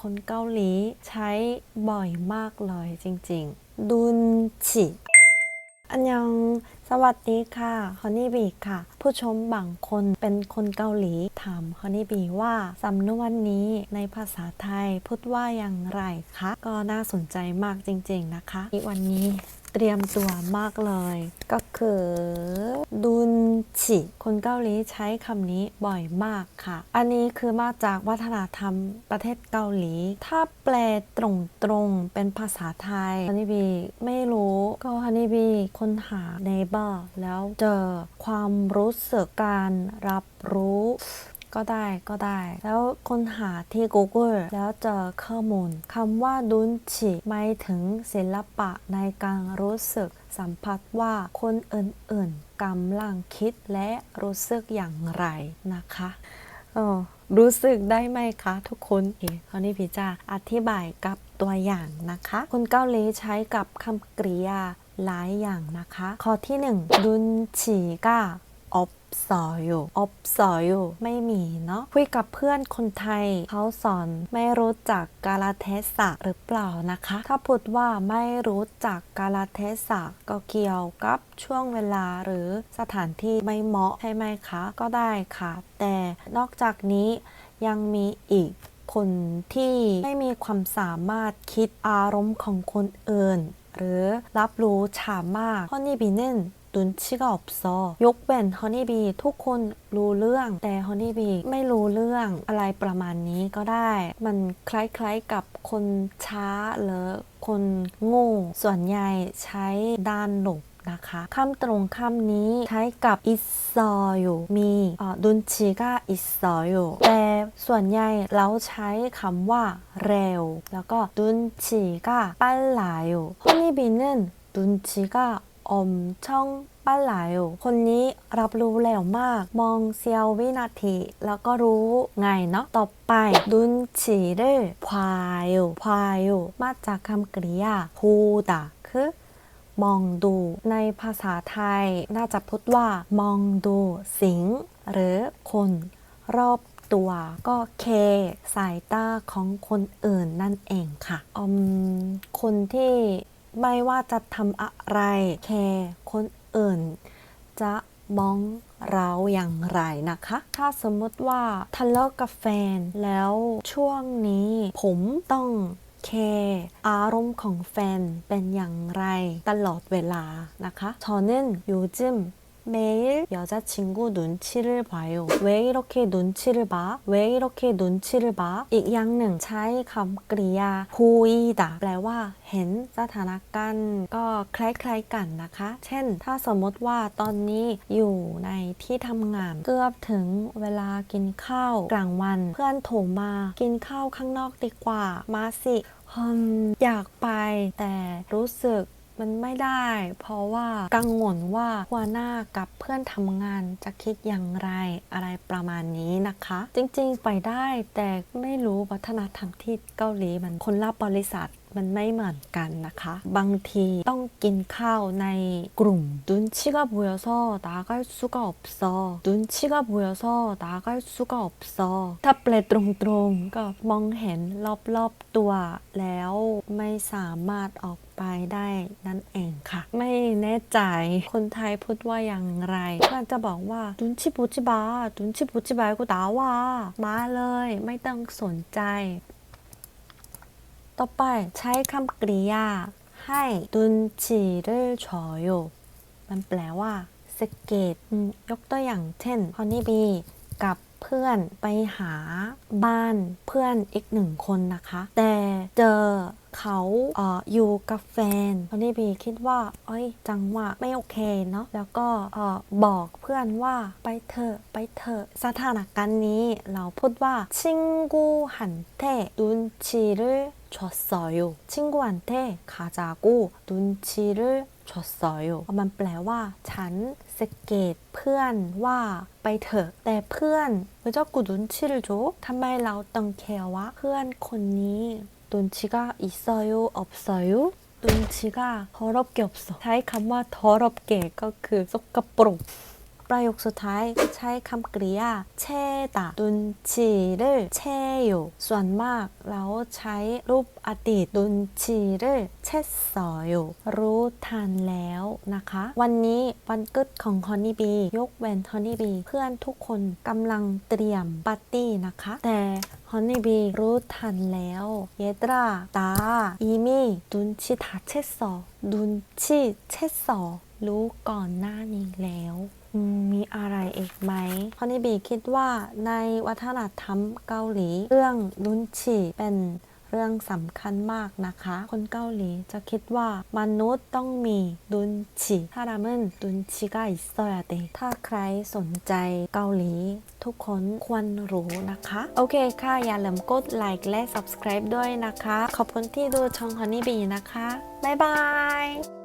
คนเกาหลีใช้บ่อยมากเลยจริงๆ ดุนจิอันยังสวัสดีค่ะฮอนนี่บีค่ะ ผู้ชมบางคนเป็นคนเกาหลีถามฮอนนี่บีว่าสำนวนนี้ในภาษาไทยพูดว่าอย่างไรคะ ก็น่าสนใจมากจริงๆนะคะวันนี้ เตรียมตัวมากเลย ก็คือดุนจิคนเกาหลีใช้คำนี้บ่อยมากค่ะ อันนี้คือมาจากวัฒนธรรมประเทศเกาหลี ถ้าแปลตรงๆเป็นภาษาไทยฮันนี่บีไม่รู้ก็ฮันนี่บีค้นหาในเบอร์แล้วเจอความรู้สึกการรับรู้ ก็ได้ก็ได้ แล้วค้นหาที่ Google แล้วเจอข้อมูลคำว่าดุนชิหมายถึงศิลปะในการรู้สึกสัมผัสว่าคนอื่นๆกำลังคิดและรู้สึกอย่างไรนะคะเออรู้สึกได้ไหมคะทุกคนโอเคคราวนี้พี่จะอธิบายกับตัวอย่างนะคะ คนเกาหลีใช้กับคำกริยาหลายอย่างนะคะ ข้อที่หนึ่งดุนชิกา อบสออยู่อบสออยู่ไม่มีเนาะคุยกับเพื่อนคนไทยเขาสอนไม่รู้จักกาลเทศะหรือเปล่านะคะ ถ้าพูดว่าไม่รู้จักกาลเทศะก็เกี่ยวกับช่วงเวลาหรือสถานที่ไม่เหมาะใช่ไหมคะ ก็ได้ค่ะ แต่นอกจากนี้ยังมีอีกคนที่ไม่มีความสามารถคิดอารมณ์ของคนอื่น หรือรับรู้ช้ามากฮอนนี่บีนึนดุน ชิกาอบซอยกเว้นฮอนนี่บีทุกคนรู้เรื่อง แต่ฮอนนี่บีไม่รู้เรื่องอะไรประมาณนี้ก็ได้ มันคล้ายๆกับคนช้าหรือคนโง่ ส่วนใหญ่ใช้ด้านหลบนะคะคำตรงคำนี้ใช้กับอิซออยู่มีดุนชิกาอิซออยู่แต่ส่วนใหญ่เราใช้คำว่าเร็ว แล้วก็ดุนชิกาปั้นหลายอยู่ฮอนนี่บีนึนดุนชิกา อมช่องปั้นหลายคนนี้รับรู้เร็วมาก มองเซียววินาที แล้วก็รู้ไงเนาะ ต่อไปดุนชิเร่พวายูพวายูมาจากคำกริยาพูดคือมองดูในภาษาไทยน่าจะพูดว่า มองดูสิ่งหรือคนรอบตัวก็เค สายตาของคนอื่นนั่นเองค่ะอมคนที่ ไม่ว่าจะทำอะไรแคคนอื่น จะมองเราอย่างไรนะคะ ถ้าสมมติว่าทะเลาะกับแฟน แล้วช่วงนี้ผมต้องแคร์อารมณ์ของแฟนเป็นอย่างไรตลอดเวลานะคะ저는요즘 매일여자친구눈치를봐요왜이렇게눈치를봐왜이렇게눈치를봐อีกอย่างหนึ่งใช้คำกริยา พูอีดาแปลว่า เห็นสถานการณ์ก็คล้ายๆกันนะคะ เช่น ถ้าสมมติว่าตอนนี้อยู่ในที่ทำงาน เกือบถึงเวลากินข้าวกลางวัน เพื่อนโทรมากินข้าวข้างนอกดีกว่า มาสิฮึมอยากไป แต่รู้สึก มันไม่ได้ เพราะว่ากังวลว่าหัวหน้ากับเพื่อนทำงานจะคิดอย่างไรอะไรประมาณนี้นะคะ จริงๆไปได้แต่ไม่รู้วัฒนธรรมที่เกาหลีมันคนละบริษัท มันไม่เหมือนกันนะคะ บางทีต้องกินข้าวในกลุ่ม눈치가보여서나갈수가없어눈치가보여서나갈수가없어ถ้าแปลตรงๆก็มองเห็นรอบๆตัว แล้วไม่สามารถออกไปได้นั่นเองค่ะ ไม่แน่ใจคนไทยพูดว่าอย่างไรเพื่อนจะบอกว่าดุนชิบุจิบาดุนชิบุจิบากูดาว่ามาเลย ไม่ต้องสนใจ ต่อไปใช้คำกริยาให้ดุนชิเรชโยมันแปลว่าสเกตยกตัวอย่างเช่นฮอนนี่บีกับเพื่อนไปหาบ้านเพื่อนอีกหนึ่งคนนะคะ แต่ เจอเขาออยู่กับแฟนตอนนี้บีคิดว่าเอ้ยจังหวะไม่โอเคเนาะแล้วก็บอกเพื่อนว่าไปเถอะไปเถอะสถานการณ์นี้เราพูดว่าชิงกูหันเทดุนชีรึชอสอยูชิงกูหันเทคาจากูดุนชีรึชอสอยูมันแปลว่า ฉันสเกตเพื่อนว่าไปเถอะ แต่เพื่อนเจ้ากูดุนชีรึโจทำไมเราต้องแคร์ว่าเพื่อนคนนี้ 눈치가 있어요? 없어요? 눈치가 더럽게 없어. 자이 감마 더럽게 그 쏙가뽀롱 ประโยคสุดท้ายใช้คำกริยาเชตาดุนชีเรเชอยู่ส่วนมากเราใช้รูปอดีตดุนชีเรเชสออยู่รู้ทันแล้วนะคะ วันนี้วันเกิดของฮอนนี่บียกเว้นฮอนนี่บีเพื่อนทุกคนกำลังเตรียมปาร์ตี้นะคะ แต่ฮอนนี่บีรู้ทันแล้วเยตราตาอีมี่ดุนชิทาเชสอดุนชิเชสอรู้ก่อนหน้านี้แล้ว มีอะไรอีกไหมเพรนี่บีคิดว่าในวัฒนธรรมเกาหลี เรื่องลุนฉี่เป็นเรื่องสำคัญมากนะคะ คนเกาหลีจะคิดว่ามนุษย์ต้องมีดุนชีถ้าเราไม่ดุนชีก็อิสระยเดถ้าใครสนใจเกาหลี ทุกคนควรรู้นะคะ โอเคค่ะ อย่าลืมกดไลค์และ subscribe ด้วยนะคะ ขอบคุณที่ดูช่องฮันนี่บีนะคะ บ๊ายบาย